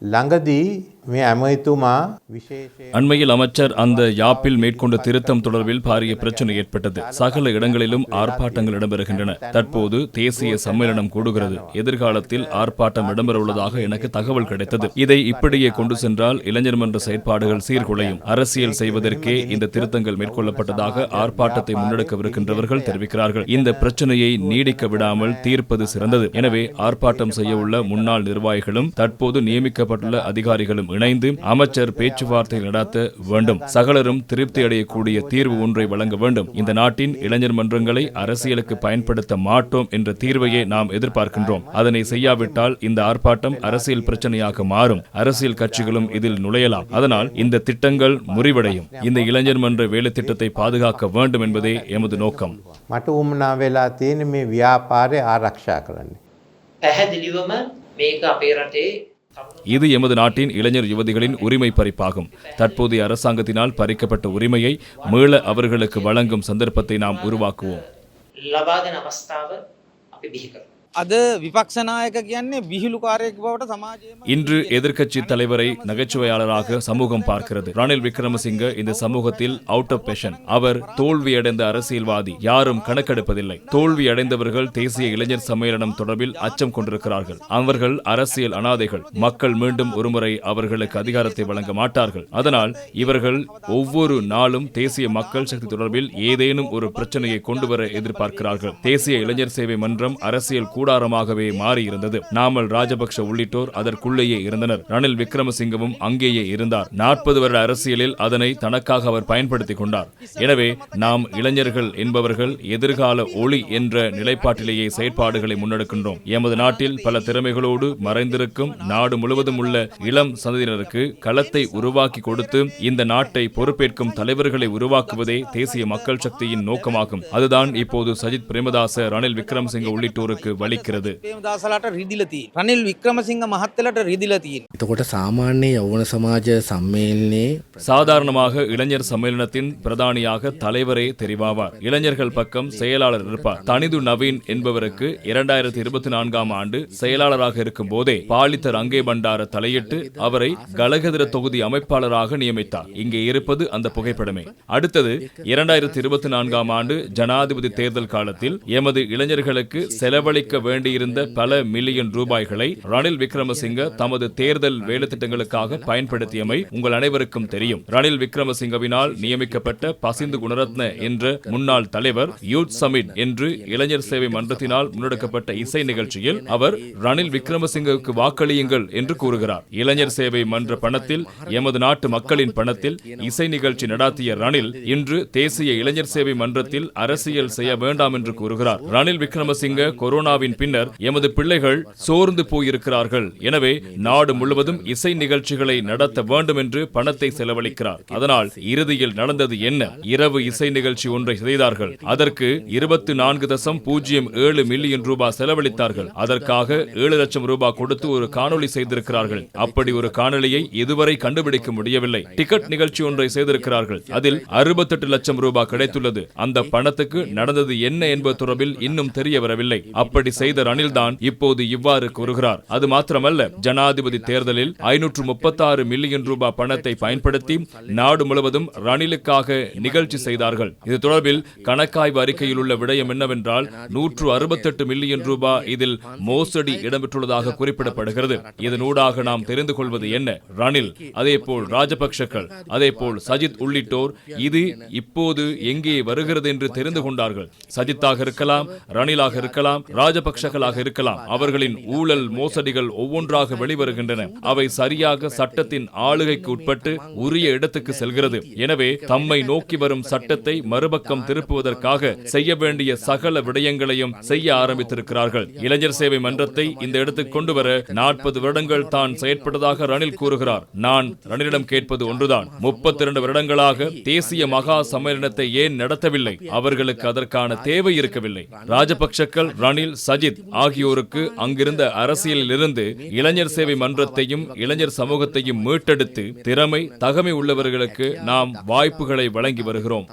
Langadi அண்மையில் அமைச்சர் அந்த யாப்பில் மேற்கொண்ட திருத்தம் தொடர்பில் பாரிய பிரச்சனை ஏற்பட்டது. சகல இடங்களிலும் ஆர்ப்பாட்டங்கள் இடம்பெறுகின்றன. தற்போது தேசிய சம்மேளனம் கூடுகிறது. எதிர்காலத்தில் ஆர்ப்பாட்டம் இடம்பெறவுள்ளதாக எனக்கு தகவல் கிடைத்தது. இதை இப்படியே கொண்டு சென்றால் இளைஞர் மன்ற செயற்பாடுகள் சீர்குலையும். அரசியல் செய்வதற்கே இந்த திருத்தங்கள் மேற்கொள்ளப்பட்டதாக ஆர்ப்பாட்டத்தை முன்னெடுக்கவிருக்கின்றவர்கள் தெரிவிக்கிறார்கள். இந்த பிரச்சனையை நீடிக்க விடாமல் தீர்ப்பது சிறந்தது. எனவே ஆர்ப்பாட்டம் செய்யவுள்ள முன்னாள் நிர்வாகிகளும் தற்போது நியமிக்கப்பட்டுள்ள அதிகாரிகளும் இணைந்து அமைச்சர் பேச்சுவார்த்தை நடத்த வேண்டும் சகலரும் திருப்தி அடையக்கூடிய தீர்வு ஒன்றை வழங்க வேண்டும் இந்த நாட்டின் இளைஞர் மன்றங்களை அரசியலுக்கு பயன்படுத்த மாட்டோம் என்ற தீர்வையே நாம் எதிர்பார்க்கின்றோம் அதனை செய்யாவிட்டால் இந்த ஆர்ப்பாட்டம் அரசியல் பிரச்சனையாக மாறும் அரசியல் கட்சிகளும் இதில் நுழையலாம் அதனால் இந்த திட்டங்கள் முறிவடையும் இந்த இளைஞர் மன்ற வேலை திட்டத்தை பாதுகாக்க வேண்டும் என்பதே எமது நோக்கம் මට උමනා වෙලා තියෙන මේ ව්‍යාපාරය ආරක්ෂා කරන්නේ. පැහැදිලිවම මේක අපේ රටේ තරුණ இது எமது நாட்டின் இளைஞர் யுவதிகளின் உரிமை பறிப்பாகும். தற்போதைய அரசாங்கத்தினால் பறிக்கப்பட்ட உரிமையை மீள அவர்களுக்கு வழங்கும் சந்தர்ப்பத்தை நாம் உருவாக்குவோம். ලබා දෙන අවස්ථාව අපි බිහි කරමු. අද විපක්ෂනායක කියන්නේ විහිළුකාරයෙක් බවට සමාජයම இன்று எதிர்க்கட்சி தலைவரை நகைச்சுவையாளராக சமூகம் பார்க்கிறது ரணில் விக்ரமசிங்க இந்த சமூகத்தில் அவுட் ஆஃப் பேஷன் அவர் தோல்வியடைந்த அரசியல்வாதி யாரும் கணக்கெடுப்பதில்லை தோல்வி அடைந்தவர்கள் தேசிய இளைஞர் சம்மேளனம் தொடர்பில் அச்சம் கொண்டிருக்கிறார்கள் அவர்கள் அரசியல் அனாதைகள் மக்கள் மீண்டும் ஒருமுறை அவர்களுக்கு அதிகாரத்தை வழங்க மாட்டார்கள் அதனால் இவர்கள் ஒவ்வொரு நாளும் தேசிய மக்கள் சக்தி தொடர்பில் ஏதேனும் ஒரு பிரச்சனையை கொண்டு வர எதிர்பார்க்கிறார்கள் தேசிய இளைஞர் சேவை மன்றம் அரசியல் கூடாரமாகவே மாறியிருந்தது. நாமல் ராஜபக்ஷ உள்ளிட்டோர் அதற்குள்ளேயே இருந்தனர். ரணில் விக்ரமசிங்கவும் அங்கேயே இருந்தார். நாற்பது வருட அரசியலில் அதனை தனக்காக அவர் பயன்படுத்திக் கொண்டார். எனவே நாம் இளைஞர்கள் என்பவர்கள் எதிர்கால ஒளி என்ற நிலைப்பாட்டிலேயே செயற்பாடுகளை முன்னெடுக்கின்றோம். எமது நாட்டில் பல திறமைகளோடு மறைந்திருக்கும் நாடு முழுவதும் உள்ள இளம் சந்ததியினருக்கு களத்தை உருவாக்கி கொடுத்து இந்த நாட்டை பொறுப்பேற்கும் தலைவர்களை உருவாக்குவதே தேசிய மக்கள் சக்தியின் நோக்கமாகும். அதுதான் இப்போது சஜித் பிரேமதாச ரணில் விக்ரமசிங்க உள்ளிட்டோருக்கு வழி ප්‍රේමදාසලාට රිදිල තියෙන. රනිල් වික්‍රමසිංහ මහත්තලට රිදිල තියෙන. එතකොට සාමාන්‍ය යවන සමාජ සම්මේල්නයේ சாதாரணமாக இளைஞர் சம்மேளனத்தின் பிரதானியாக தலைவரே தெரிவாவார். இளைஞர்கள் பக்கம் செயலாளர் இருப்பார். தனிது நவீன் என்பவருக்கு இரண்டாயிரத்தி இருபத்தி நான்காம் ஆண்டு செயலாளராக இருக்கும் போதே பாலித்த ரங்கே பண்டார தலையிட்டு அவரை கலகதிர தொகுதி அமைப்பாளராக நியமித்தார். இங்கே இருப்பது அந்த புகைப்படமே. அடுத்தது இரண்டாயிரத்தி இருபத்தி நான்காம் ஆண்டு ஜனாதிபதி தேர்தல் காலத்தில் எமது இளைஞர்களுக்கு செலவழிக்க வேண்டியிருந்த பல மில்லியன் ரூபாய்களை ரணில் விக்ரமசிங்க தமது தேர்தல் வேலைத்திட்டங்களுக்காக பயன்படுத்தியமை உங்கள் அனைவருக்கும் தெரியும். ரணில் விக்ரமசிங்கவினால் நியமிக்கப்பட்ட பசிந்து குணரத்ன என்ற முன்னாள் தலைவர் யூத் சமிட் என்று இளைஞர் சேவை மன்றத்தினால் முன்னெடுக்கப்பட்ட இசை நிகழ்ச்சியில் அவர் ரணில் விக்ரமசிங்கவுக்கு வாக்களியுங்கள் என்று கூறுகிறார். இளைஞர் சேவை மன்ற பணத்தில் எமது நாட்டு மக்களின் பணத்தில் இசை நிகழ்ச்சி நடாத்திய ரணில் இன்று தேசிய இளைஞர் சேவை மன்றத்தில் அரசியல் செய்ய வேண்டாம் என்று கூறுகிறார். ரணில் விக்ரமசிங்க கொரோனாவின் பின்னர் எமது பிள்ளைகள் சோர்ந்து போயிருக்கிறார்கள். எனவே நாடு முழுவதும் இசை நிகழ்ச்சிகளை நடத்த வேண்டும் என்று பணத்தை செலவழிக்கிறார் அதனால் இறுதியில் நடந்தது என்ன? இரவு இசை நிகழ்ச்சி ஒன்றை செய்தார்கள். அதற்கு இருபத்தி நான்கு தசம் பூஜ்ஜியம் ஏழு மில்லியன் ரூபாய் செலவழித்தார்கள். அதற்காக ஏழு லட்சம் ரூபாய் கொடுத்து ஒரு காணொலி செய்திருக்கிறார்கள். அப்படி ஒரு காணொலியை இதுவரை கண்டுபிடிக்க முடியவில்லை. டிக்கெட் நிகழ்ச்சி ஒன்றை செய்திருக்கிறார்கள். அதில் அறுபத்தெட்டு லட்சம் ரூபாய் கிடைத்துள்ளது. அந்த பணத்துக்கு நடந்தது என்ன என்பது தொடர்பில் இன்னும் தெரிய வரவில்லை. அப்படி செய்த ரணில்தான் இப்போது இவ்வாறு கூறுகிறார். அது மாத்திரமல்ல ஜனாதிபதி தேர்தலில் ஐநூற்று முப்பத்தாறு மில்லியன் ரூபாய் பணத்தை பயன்படுத்தி நடத்தி நாடு முழுவதும் ரணிலுக்காக நிகழ்ச்சி செய்தார்கள். இது தொடர்பில் கணக்காய்வு அறிக்கையில் உள்ள விடயம் என்னவென்றால் நூற்று அறுபத்தெட்டு மில்லியன் ரூபாய் இதில் மோசடி இடம்பெற்றுள்ளதாக குறிப்பிடப்படுகிறது. இதனூடாக நாம் தெரிந்து கொள்வது என்ன? ரணில் அதேபோல் ராஜபக்ஷக்கள் அதேபோல் சஜித் உள்ளிட்டோர் இது இப்போது எங்கே வருகிறது என்று தெரிந்து கொண்டார்கள். சஜித்தாக இருக்கலாம் ரணிலாக இருக்கலாம் ராஜபக்சகளாக இருக்கலாம். அவர்களின் ஊழல் மோசடிகள் ஒவ்வொன்றாக வெளிவருகின்றன. அவை சரியாக சட்டத்தின் ஆளுகைக்கு உட்பட்டு உரிய இடத்துக்கு செல்கிறது. எனவே தம்மை நோக்கி வரும் சட்டத்தை மறுபக்கம் திருப்புவதற்காக செய்ய வேண்டிய சகல விடயங்களையும் செய்ய ஆரம்பித்திருக்கிறார்கள். இளைஞர் சேவை மன்றத்தை இந்த இடத்துக்கு கொண்டு வர நாற்பது வருடங்கள் தான் செயற்பட்டதாக ரணில் கூறுகிறார். நான் ரணிலிடம் கேட்பது ஒன்றுதான். முப்பத்தி இரண்டு வருடங்களாக தேசிய மகா சம்மேளனத்தை ஏன் நடத்தவில்லை? அவர்களுக்கு அதற்கான தேவை இருக்கவில்லை. ராஜபக்சக்கள் ரணில் சஜித் ஆகியோருக்கு அங்கிருந்த அரசியலில் இருந்து இளைஞர் சேவை மன்றத்தையும் இளைஞர் சமூகத்தையும் மீட்டெடுத்து திறமை தகமை உள்ளவர்களுக்கு நாம் வாய்ப்புகளை வழங்கி வருகிறோம்.